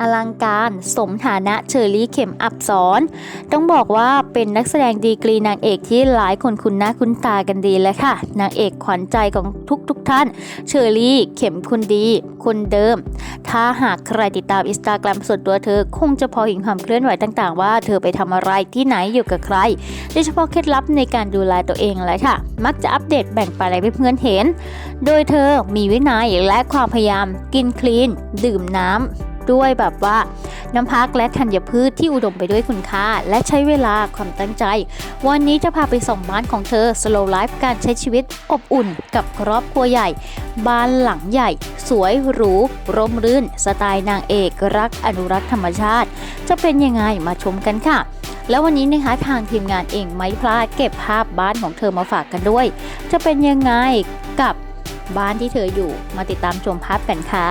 อลังการสมฐานะเชอรี่เข็มอับสอนต้องบอกว่าเป็นนักแสดงดีกรีนางเอกที่หลายคนคุ้นหน้าคุ้นตากันดีเลยค่ะนางเอกขวัญใจของทุกๆทท่าน เชอรี่เข็มคุณดีคนเดิม ถ้าหากใครติดตามอินสตาแกรมส่วนตัวเธอ คงจะพอเห็นความเคลื่อนไหวต่างๆ ว่าเธอไปทำอะไรที่ไหนอยู่กับใคร โดยเฉพาะเคล็ดลับในการดูแลตัวเองเลยค่ะ มักจะอัปเดตแบ่งปันอะไรให้เพื่อนเห็น โดยเธอมีวินัยและความพยายามกินคลีน ดื่มน้ำ ด้วยแบบว่าน้ำพักและธัญพืชที่อุดมไปด้วยคุณค่า และใช้เวลาความตั้งใจ วันนี้จะพาไปส่องบ้านของเธอ slow life การใช้ชีวิตอบอุ่นกับครอบครัวใหญ่ บ้านหลังใหญ่ สวยหรู ร่มรื่น สไตล์นางเอกรักอนุรักษ์ธรรมชาติ จะเป็นยังไงมาชมกันค่ะแล้ววันนี้นะคะทางทีมงานเองไม่พลาดเก็บภาพบ้านของเธอมาฝากกันด้วย จะเป็นยังไงกับบ้านที่เธออยู่มาติดตามชมภาพกันค่ะ